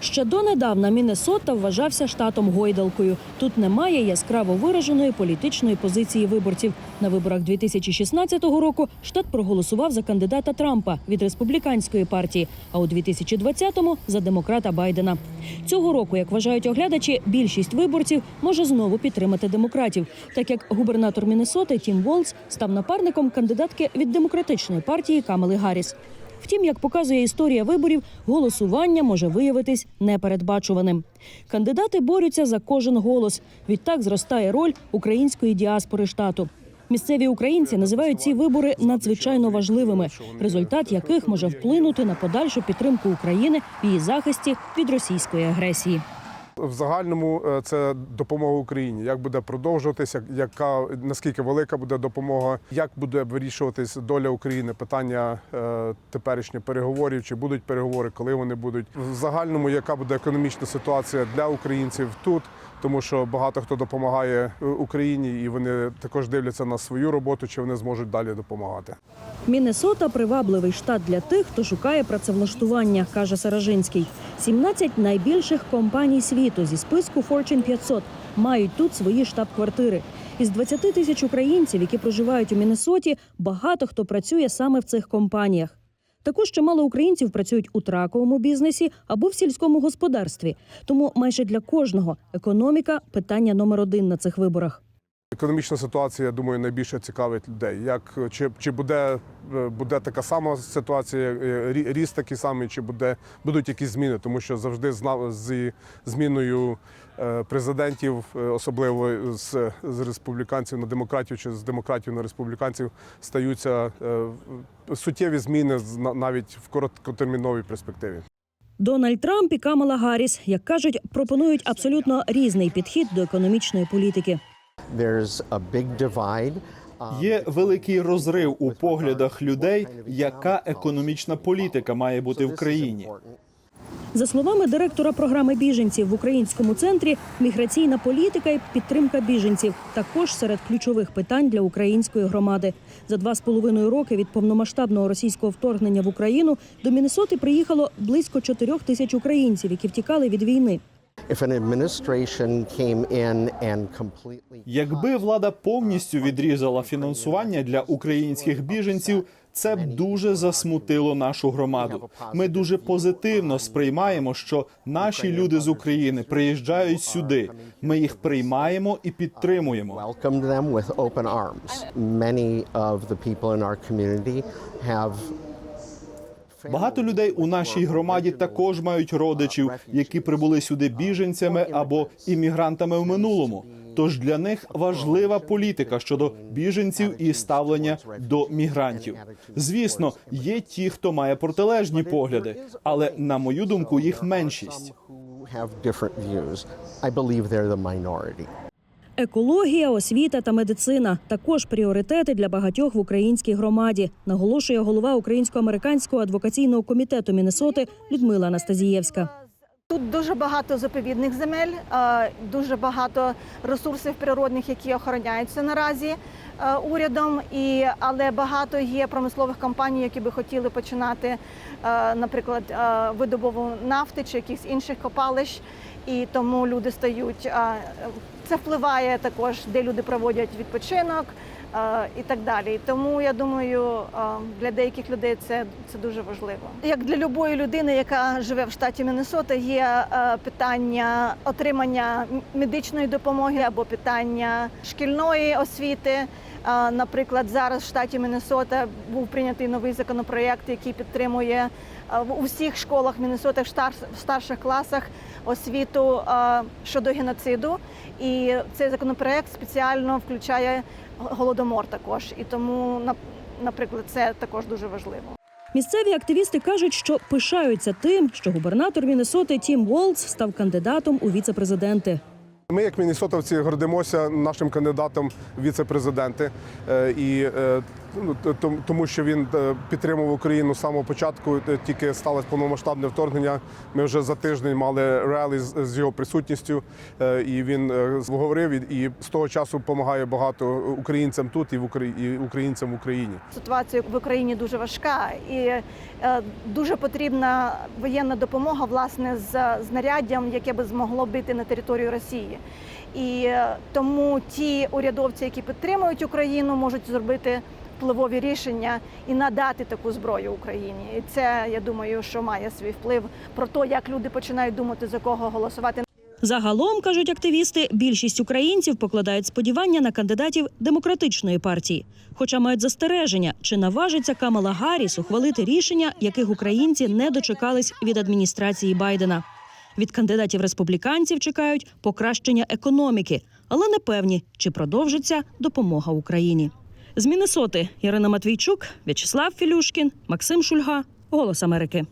Ще донедавна Міннесота вважався штатом гойдалкою. Тут немає яскраво вираженої політичної позиції виборців. На виборах 2016 року штат проголосував за кандидата Трампа від республіканської партії, а у 2020-му – за демократа Байдена. Цього року, як вважають оглядачі, більшість виборців може знову підтримати демократів, так як губернатор Міннесоти Тім Волц став напарником кандидатки від демократичної партії Камели Гарріс. Втім, як показує історія виборів, голосування може виявитись непередбачуваним. Кандидати борються за кожен голос. Відтак зростає роль української діаспори штату. Місцеві українці називають ці вибори надзвичайно важливими, результат яких може вплинути на подальшу підтримку України в її захисті від російської агресії. В загальному е, це допомога Україні. Як буде продовжуватися, яка наскільки велика буде допомога, як буде вирішуватись доля України, питання е, теперішніх переговорів, чи будуть переговори, коли вони будуть в загальному, яка буде економічна ситуація для українців тут, тому що багато хто допомагає е, Україні, і вони також дивляться на свою роботу, чи вони зможуть далі допомагати. Міннесота – привабливий штат для тих, хто шукає працевлаштування, каже Саражинський. 17 найбільших компаній світу зі списку Fortune 500 мають тут свої штаб-квартири. Із 20 тисяч українців, які проживають у Міннесоті, багато хто працює саме в цих компаніях. Також чимало українців працюють у траковому бізнесі або в сільському господарстві. Тому майже для кожного економіка питання номер один на цих виборах. Економічна ситуація, я думаю, найбільше цікавить людей. Як чи, чи буде, е, буде така сама ситуація, е, рі- ріст такий самий, чи буде будуть якісь зміни, тому що завжди з зміною е, президентів, особливо з, з республіканців на демократів чи з демократів на республіканців, стаються суттєві зміни навіть в короткотерміновій перспективі. Дональд Трамп і Камала Гарріс, як кажуть, пропонують абсолютно різний підхід до економічної політики. There's a big divide. uh, Є великий розрив у поглядах людей, яка економічна політика має бути в країні. За словами директора програми біженців в українському центрі, міграційна політика і підтримка біженців також серед ключових питань для української громади. За два з половиною роки від повномасштабного російського вторгнення в Україну до Міннесоти приїхало близько чотирьох тисяч українців, які втікали від війни. Якби влада повністю відрізала фінансування для українських біженців, це б дуже засмутило нашу громаду. Ми дуже позитивно сприймаємо, що наші люди з України приїжджають сюди. Ми їх приймаємо і підтримуємо. welcomed them with open arms. Багато людей у нашій громаді також мають родичів, які прибули сюди біженцями або іммігрантами в минулому. Тож для них важлива політика щодо біженців і ставлення до мігрантів. Звісно, є ті, хто має протилежні погляди, але на мою думку, їх меншість. Екологія, освіта та медицина також пріоритети для багатьох в українській громаді, наголошує голова українсько-американського адвокаційного комітету Міннесоти Людмила Анастазієвська. Тут дуже багато заповідних земель, дуже багато ресурсів природних, які охороняються наразі урядом. І але багато є промислових компаній, які би хотіли починати, наприклад, видобуву нафти чи якихось інших копалищ. І тому люди стають. Це впливає також, де люди проводять відпочинок е, і так далі. Тому я думаю, е, для деяких людей це, це дуже важливо. Як для любої людини, яка живе в штаті Міннесота, є е, питання отримання медичної допомоги або питання шкільної освіти. Наприклад, зараз в штаті Міннесота був прийнятий новий законопроєкт, який підтримує в усіх школах Міннесоти в старших класах освіту щодо геноциду. І цей законопроект спеціально включає голодомор також. І тому, наприклад, це також дуже важливо. Місцеві активісти кажуть, що пишаються тим, що губернатор Міннесоти Тім Волц став кандидатом у віце-президенти. Ми, як мінісотовці, гордимося нашим кандидатом в віце-президенти. Е, І е, тому що він е, підтримував Україну з самого початку. Е, Тільки сталося повномасштабне вторгнення. Ми вже за тиждень мали реалій з його присутністю, е, і він говорив і- з того часу допомагає багато українцям тут і українцям в Україні. Ситуація в Україні дуже важка і дуже потрібна воєнна допомога власне з знаряддям, яке би змогло бити на територію Росії. І е, тому ті урядовці, які підтримують Україну, можуть зробити впливові рішення і надати таку зброю Україні. І це я думаю, що має свій вплив про те, як люди починають думати за кого голосувати. Загалом кажуть активісти, більшість українців покладають сподівання на кандидатів демократичної партії, хоча мають застереження, чи наважиться Камала Гарріс ухвалити рішення, яких українці не дочекались від адміністрації Байдена. Від кандидатів республіканців чекають покращення економіки, але не певні, чи продовжиться допомога Україні. З Міннесоти Ірина Матвійчук, В'ячеслав Філюшкін, Максим Шульга, Голос Америки.